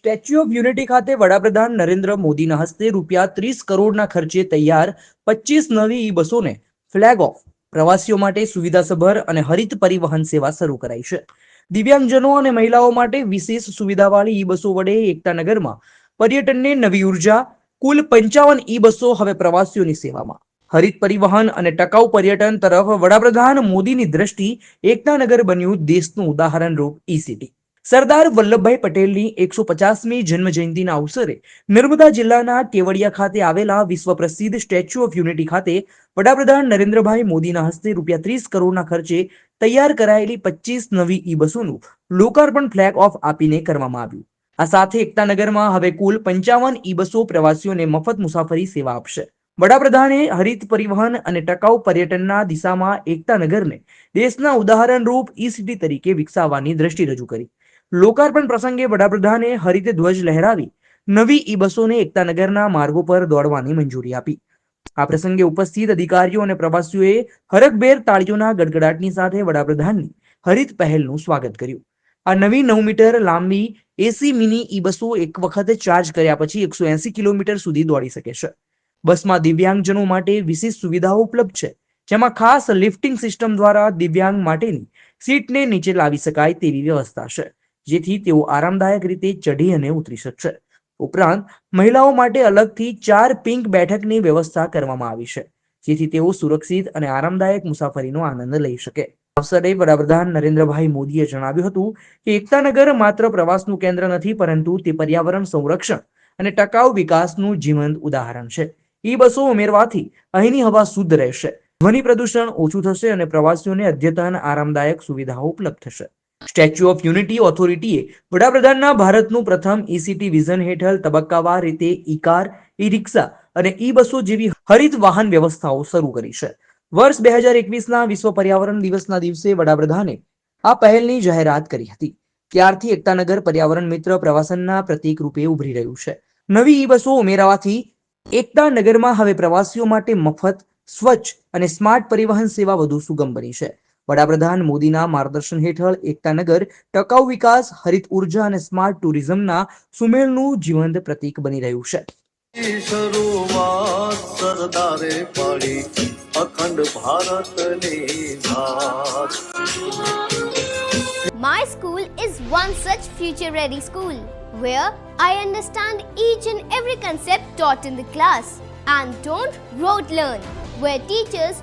Statue of unity ખાતે વડાપ્રધાન નરેન્દ્ર મોદીના હસ્તે રૂપિયા ત્રીસ કરોડના ખર્ચે તૈયાર પચીસ નવી ઈ બસોને ફ્લેગ ઓફ પ્રવાસીઓ માટે સુવિધાસભર અને હરિત પરિવહન સેવા શરૂ કરાઈ છે. દિવ્યાંગજનો અને મહિલાઓ માટે વિશેષ સુવિધાવાળી ઈ બસો વડે એકતાનગરમાં પર્યટનને નવી ઊર્જા, કુલ પંચાવન ઈ બસો હવે પ્રવાસીઓની સેવામાં. હરિત પરિવહન અને ટકાઉ પર્યટન તરફ વડાપ્રધાન મોદીની દ્રષ્ટિ એકતાનગર બન્યું દેશનું ઉદાહરણરૂપ ઈ સિટી સરદાર વલ્લભભાઈ પટેલની એકસો પચાસમી જન્મ જયંતિના અવસરે નર્મદા જિલ્લાના કેવડિયા ખાતે આવેલા વિશ્વ પ્રસિદ્ધ સ્ટેચ્યુ ઓફ યુનિટી ખાતે વડાપ્રધાન નરેન્દ્રભાઈ મોદીના હસ્તે રૂપિયા ત્રીસ કરોડના ખર્ચે તૈયાર કરાયેલી પચીસ નવી ઈ બસોનું લોકાર્પણ ફ્લેગ ઓફ આપીને કરવામાં આવ્યું. આ સાથે એકતાનગરમાં હવે કુલ પંચાવન ઈ બસો પ્રવાસીઓને મફત મુસાફરી સેવા આપશે. વડાપ્રધાને હરિત પરિવહન અને ટકાઉ પર્યટનના દિશામાં એકતાનગરને દેશના ઉદાહરણરૂપ ઈ સિટી તરીકે વિકસાવવાની દ્રષ્ટિ રજૂ કરી. લોકાર્પણ પ્રસંગે વડાપ્રધાને હરિત ધ્વજ લહેરાવી નવી ઈ બસોને એકતાનગરના માર્ગો પર દોડવાની મંજૂરી આપી. આ પ્રસંગે ઉપસ્થિત અધિકારીઓ અને પ્રવાસીઓએ હરકભેર તાળીઓના ગડગડાટની સાથે વડાપ્રધાનની હરિત પહેલનું સ્વાગત કર્યું. આ નવી નવ મીટર લાંબી એસી મિની ઈ બસો એક વખત ચાર્જ કર્યા પછી એકસો એસી કિલોમીટર સુધી દોડી શકે છે. બસમાં દિવ્યાંગજનો માટે વિશેષ સુવિધાઓ ઉપલબ્ધ છે, જેમાં ખાસ લિફ્ટિંગ સિસ્ટમ દ્વારા દિવ્યાંગ માટેની સીટને નીચે લાવી શકાય તેવી વ્યવસ્થા છે. જેથી તેઓ આરામદાયક રીતે ચઢી અને ઉતરી શકશે. ઉપરાંત, મહિલાઓ માટે અલગથી ચાર પિંક બેઠકની વ્યવસ્થા કરવામાં આવી છે, જેથી તેઓ સુરક્ષિત અને આરામદાયક મુસાફરીનો આનંદ લઈ શકે. અવસરે વડાપ્રધાન નરેન્દ્રભાઈ મોદીએ જણાવ્યું હતું કે એકતાનગર માત્ર પ્રવાસનું કેન્દ્ર નથી, પરંતુ તે પર્યાવરણ સંરક્ષણ અને ટકાઉ વિકાસનું જીવંત ઉદાહરણ છે. ઈ બસો ઉમેરવાથી અહીંની હવા શુદ્ધ રહેશે, ધ્વનિ પ્રદૂષણ ઓછું થશે અને પ્રવાસીઓને અદ્યતન આરામદાયક સુવિધાઓ ઉપલબ્ધ થશે. સ્ટેચ્યુ ઓફ યુનિટી ઓથોરિટીએ વડાપ્રધાનના ભારતનું પ્રથમ ઈસીટી વિઝન હેઠળ તબક્કાવાર રીતે ઈ કાર ઈ રિક્ષા અને ઈ બસો જેવી હરિત વાહન વ્યવસ્થાઓ શરૂ કરી છે. વર્ષ બે હજાર એકવીસના વિશ્વ પર્યાવરણ દિવસના દિવસે વડાપ્રધાને આ પહેલની જાહેરાત કરી હતી. ત્યારથી એકતાનગર પર્યાવરણ મિત્ર પ્રવાસનના પ્રતીક રૂપે ઉભરી રહ્યું છે. નવી ઈ બસો ઉમેરાવાથી એકતાનગરમાં હવે પ્રવાસીઓ માટે મફત, સ્વચ્છ અને સ્માર્ટ પરિવહન સેવા વધુ સુગમ બની છે. વડાપ્રધાન મોદીના માર્ગદર્શન હેઠળ એકતાનગર ટકાઉ વિકાસ હરિત ઊર્જા અને સ્માર્ટ ટુરિઝમના સુમેળનું જીવંત પ્રતીક બની રહ્યું છે સરદારે પાડી અખંડ ભારતની My school is one such future ready school where I understand each and every concept taught in the class and don't rote learn, where teachers